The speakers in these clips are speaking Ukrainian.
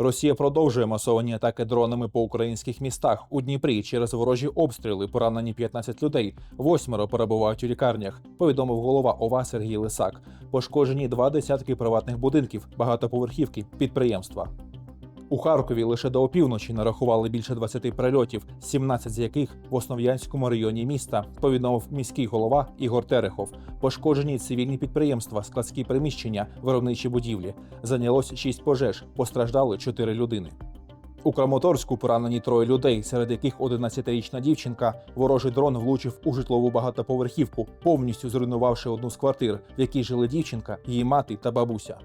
Росія продовжує масовані атаки дронами по українських містах. У Дніпрі через ворожі обстріли поранені 15 людей. Восьмеро перебувають у лікарнях. Повідомив голова ОВА Сергій Лисак. Пошкоджені два десятки приватних будинків, багатоповерхівки, підприємства. У Харкові лише до опівночі нарахували більше 20 прильотів, 17 з яких в Основ'янському районі міста, повідомив міський голова Ігор Терехов. Пошкоджені цивільні підприємства, складські приміщення, виробничі будівлі. Зайнялось 6 пожеж, постраждали 4 людини. У Краматорську поранені троє людей, серед яких 11-річна дівчинка. Ворожий дрон влучив у житлову багатоповерхівку, повністю зруйнувавши одну з квартир, в якій жили дівчинка, її мати та бабуся.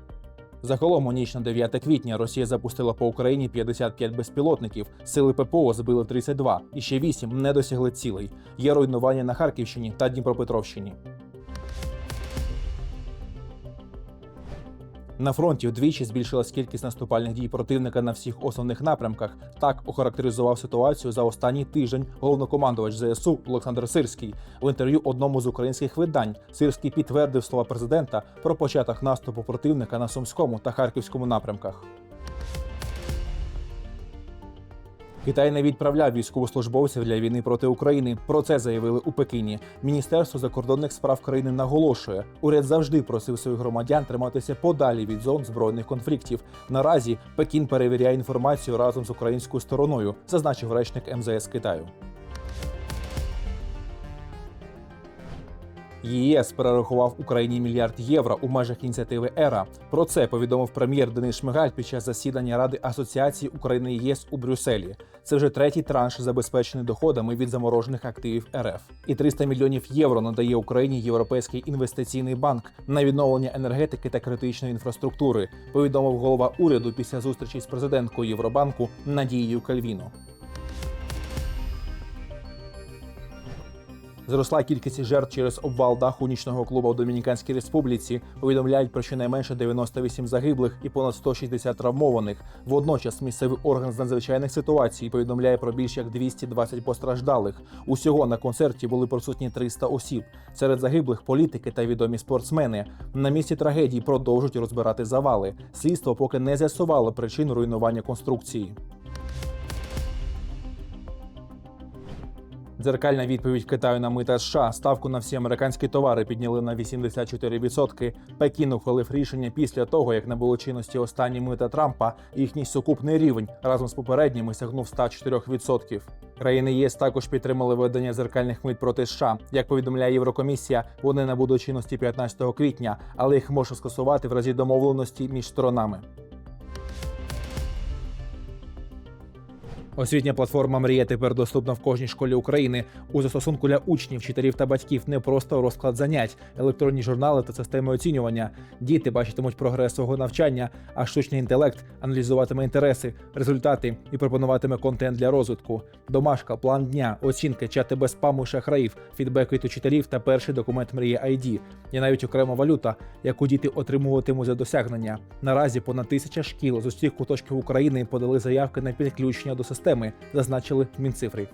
Загалом у ніч на 9 квітня Росія запустила по Україні 55 безпілотників, сили ППО збили 32, і ще 8 не досягли цілей. Є руйнування на Харківщині та Дніпропетровщині. На фронті вдвічі збільшилась кількість наступальних дій противника на всіх основних напрямках. Так охарактеризував ситуацію за останній тиждень головнокомандувач ЗСУ Олександр Сирський. В інтерв'ю одному з українських видань Сирський підтвердив слова президента про початок наступу противника на Сумському та Харківському напрямках. Китай не відправляв військовослужбовців для війни проти України. Про це заявили у Пекіні. Міністерство закордонних справ країни наголошує, уряд завжди просив своїх громадян триматися подалі від зон збройних конфліктів. Наразі Пекін перевіряє інформацію разом з українською стороною, зазначив речник МЗС Китаю. ЄС перерахував Україні мільярд євро у межах ініціативи ЕРА. Про це повідомив прем'єр Денис Шмигаль під час засідання Ради асоціації України ЄС у Брюсселі. Це вже третій транш, забезпечений доходами від заморожених активів РФ. І 300 мільйонів євро надає Україні Європейський інвестиційний банк на відновлення енергетики та критичної інфраструктури. Повідомив голова уряду після зустрічі з президенткою Євробанку Надією Кальвіно. Зросла кількість жертв через обвал даху нічного клубу в Домініканській республіці. Повідомляють про щонайменше 98 загиблих і понад 160 травмованих. Водночас місцевий орган з надзвичайних ситуацій повідомляє про більш як 220 постраждалих. Усього на концерті були присутні 300 осіб. Серед загиблих політики та відомі спортсмени. На місці трагедії продовжують розбирати завали. Слідство поки не з'ясувало причин руйнування конструкції. Дзеркальна відповідь Китаю на мита США. Ставку на всі американські товари підняли на 84%. Пекін ухвалив рішення після того, як набуло чинності останні мита Трампа. Їхній сукупний рівень разом з попередніми сягнув 104%. Країни ЄС також підтримали введення зеркальних мит проти США. Як повідомляє Єврокомісія, вони набудуть чинності 15 квітня, але їх можна скасувати в разі домовленості між сторонами. Освітня платформа Мрія тепер доступна в кожній школі України. У застосунку для учнів, вчителів та батьків не просто розклад занять, електронні журнали та системи оцінювання. Діти бачитимуть прогрес свого навчання, а штучний інтелект аналізуватиме інтереси, результати і пропонуватиме контент для розвитку. Домашка, план дня, оцінки, чати без спаму і шахраїв, фідбек від учителів та перший документ Мрія ID. Є навіть окрема валюта, яку діти отримуватимуть за досягнення. Наразі понад тисяча шкіл з усіх куточків України подали заявки на підключення до системи, зазначили в Мінцифрі.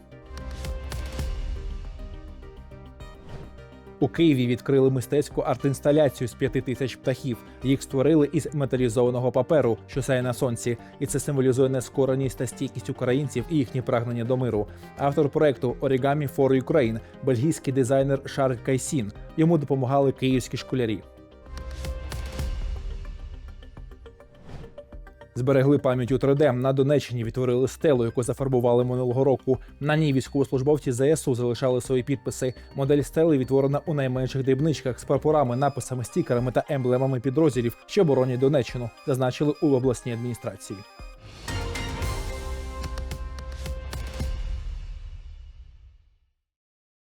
У Києві відкрили мистецьку арт-інсталяцію з п'яти тисяч птахів. Їх створили із металізованого паперу, що сяє на сонці, і це символізує нескореність та стійкість українців і їхнє прагнення до миру. Автор проекту Origami for Ukraine – бельгійський дизайнер Шарль Кайсін. Йому допомагали київські школярі. Зберегли пам'ять у 3D. На Донеччині відтворили стелу, яку зафарбували минулого року. На ній військовослужбовці ЗСУ залишали свої підписи. Модель стели відтворена у найменших дрібничках з прапорами, написами, стікерами та емблемами підрозділів, що боронять Донеччину, зазначили у обласній адміністрації.